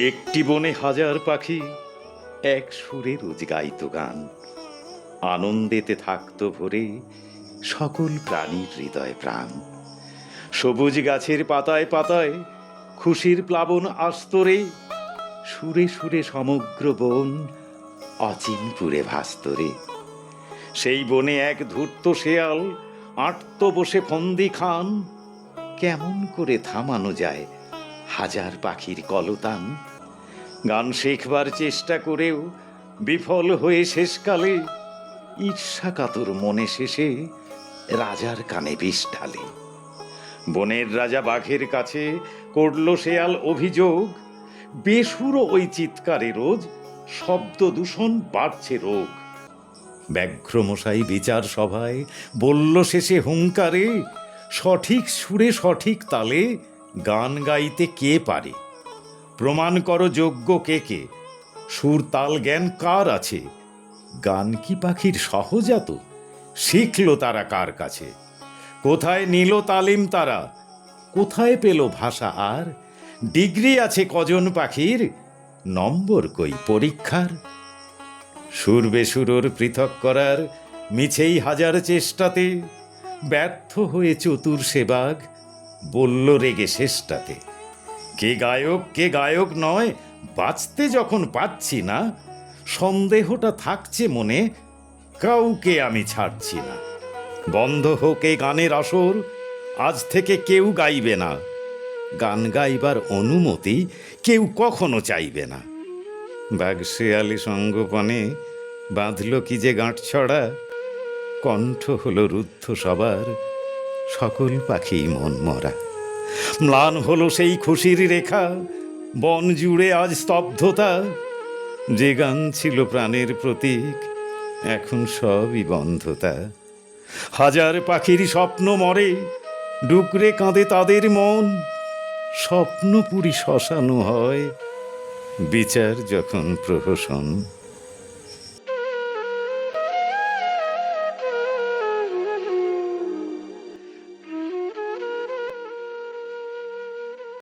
একটি বনে হাজার পাখি, এক সুরে রোজ গাইত গান। আনন্দেতে থাকত ভরে সকল প্রাণীর হৃদয় প্রাণ। সবুজ গাছের পাতায় পাতায় খুশির প্লাবন আস্তরে সুরে সুরে সমগ্র বন অচিনপুরে ভাস্তরে। সেই বনে এক ধূর্ত শেয়াল আটত বসে ফন্দি খান, কেমন করে থামানো যায় হাজার পাখির কলতান। গান শেখবার চেষ্টা করেও বিফল হয়ে শেষকালে ঈর্ষা কাতর মনে শেষে রাজার কানে বিষ ঢালে। বনের রাজা বাঘের কাছে করল শেয়াল অভিযোগ, বেসুর ওই চিৎকারে রোজ শব্দ দূষণ বাড়ছে রোগ। ব্যাঘ্রমশাই বিচার সভায় বলল শেষে হুঙ্কারে, সঠিক সুরে সঠিক তালে গান গাইতে কে পারে? প্রমাণ করো যোগ্য কে কে? সুর তাল জ্ঞান কার আছে? গান কি পাখির সহজাত? শিখল তারা কার কাছে? কোথায় নিল তালিম তারা? কোথায় পেল ভাষা আর? ডিগ্রি আছে কজন পাখির? নম্বর কই পরীক্ষার? সুর বেসুরোর পৃথক করার মিছেই হাজার চেষ্টাতে ব্যর্থ হয়ে চতুর সেবাগ বলল রেগে শেষটাতে। কে গায়ক কে গায়ক নয়, বাঁচতে যখন পাচ্ছি না, সন্দেহটা থাকছে মনে, কাউকে আমি ছাড়ছি না। বন্ধ হোক এ গানের আসর আজ থেকে কেউ গাইবে না। গান গাইবার অনুমতি কেউ কখনো চাইবে না। বাঘ শেয়ালি সঙ্গোপনে বাঁধল কি যে গাঁট ছড়া কণ্ঠ হলো রুদ্ধ সবার। সকল পাখি মন মরা। ম্লান হলো সেই খুশির রেখা, বন জুড়ে আজ স্তব্ধতা। যে গান ছিল প্রাণের প্রতীক, এখন সবই বন্ধতা। হাজার পাখির স্বপ্ন মরে, ডুকরে কাঁদে তাদের মন। স্বপ্নপুরী শ্মশানো হয়, বিচার যখন প্রহসন।